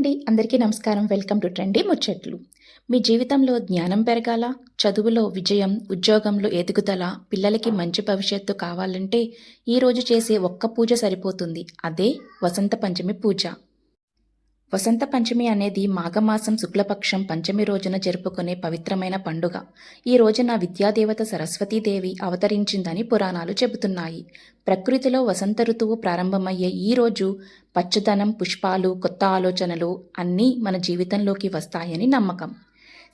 అండి. అందరికీ నమస్కారం. వెల్కమ్ టు ట్రెండీ ముచ్చట్లు. మీ జీవితంలో జ్ఞానం పెరగాల? చదువులో విజయం ఉద్యోగంలో ఎదుగుదల పిల్లలకి మంచి భవిష్యత్తు కావాలంటే ఈరోజు చేసే ఒక్క పూజ సరిపోతుంది. అదే వసంత పంచమి పూజ. వసంత పంచమి అనేది మాఘమాసం శుక్లపక్షం పంచమి రోజున జరుపుకునే పవిత్రమైన పండుగ. ఈ రోజున విద్యాదేవత సరస్వతీదేవి అవతరించిందని పురాణాలు చెబుతున్నాయి. ప్రకృతిలో వసంత ఋతువు ప్రారంభమయ్యే ఈ రోజు పచ్చదనం పుష్పాలు కొత్త ఆలోచనలు అన్నీ మన జీవితంలోకి వస్తాయని నమ్మకం.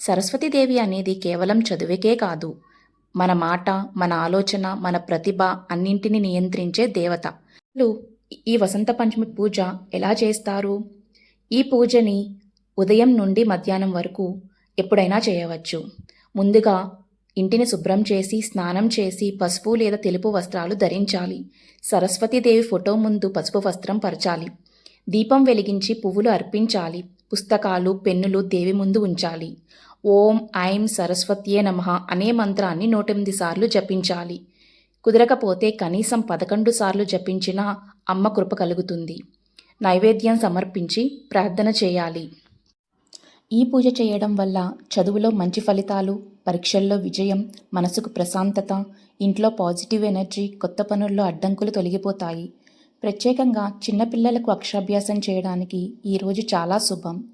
సరస్వతీదేవి అనేది కేవలం చదువుకే కాదు. మన మాట మన ఆలోచన మన ప్రతిభ అన్నింటినీ నియంత్రించే దేవత. ఈ వసంత పంచమి పూజ ఎలా చేస్తారు? ఈ పూజని ఉదయం నుండి మధ్యాహ్నం వరకు ఎప్పుడైనా చేయవచ్చు. ముందుగా ఇంటిని శుభ్రం చేసి స్నానం చేసి పసుపు లేదా తెలుపు వస్త్రాలు ధరించాలి. సరస్వతీదేవి ఫోటో ముందు పసుపు వస్త్రం పరచాలి. దీపం వెలిగించి పువ్వులు అర్పించాలి. పుస్తకాలు పెన్నులు దేవి ముందు ఉంచాలి. ఓం ఐం సరస్వత్యే నమః అనే మంత్రాన్ని నూటెనిమిది సార్లు జపించాలి. కుదరకపోతే కనీసం పదకొండు సార్లు జపించినా అమ్మ కృప కలుగుతుంది. నైవేద్యం సమర్పించి ప్రార్థన చేయాలి. ఈ పూజ చేయడం వల్ల చదువులో మంచి ఫలితాలు పరీక్షల్లో విజయం మనసుకు ప్రశాంతత ఇంట్లో పాజిటివ్ ఎనర్జీ కొత్త పనుల్లో అడ్డంకులు తొలగిపోతాయి. ప్రత్యేకంగా చిన్నపిల్లలకు అక్షరాభ్యాసం చేయడానికి ఈరోజు చాలా శుభం.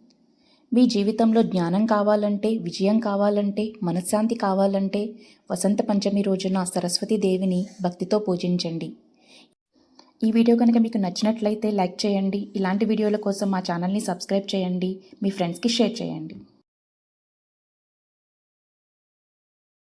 మీ జీవితంలో జ్ఞానం కావాలంటే విజయం కావాలంటే మనశ్శాంతి కావాలంటే వసంత పంచమి రోజున సరస్వతీదేవిని భక్తితో పూజించండి. ఈ వీడియో కనుక మీకు నచ్చినట్లయితే లైక్ చేయండి. ఇలాంటి వీడియోల కోసం మా ఛానల్ని సబ్స్క్రైబ్ చేయండి. మీ ఫ్రెండ్స్కి షేర్ చేయండి.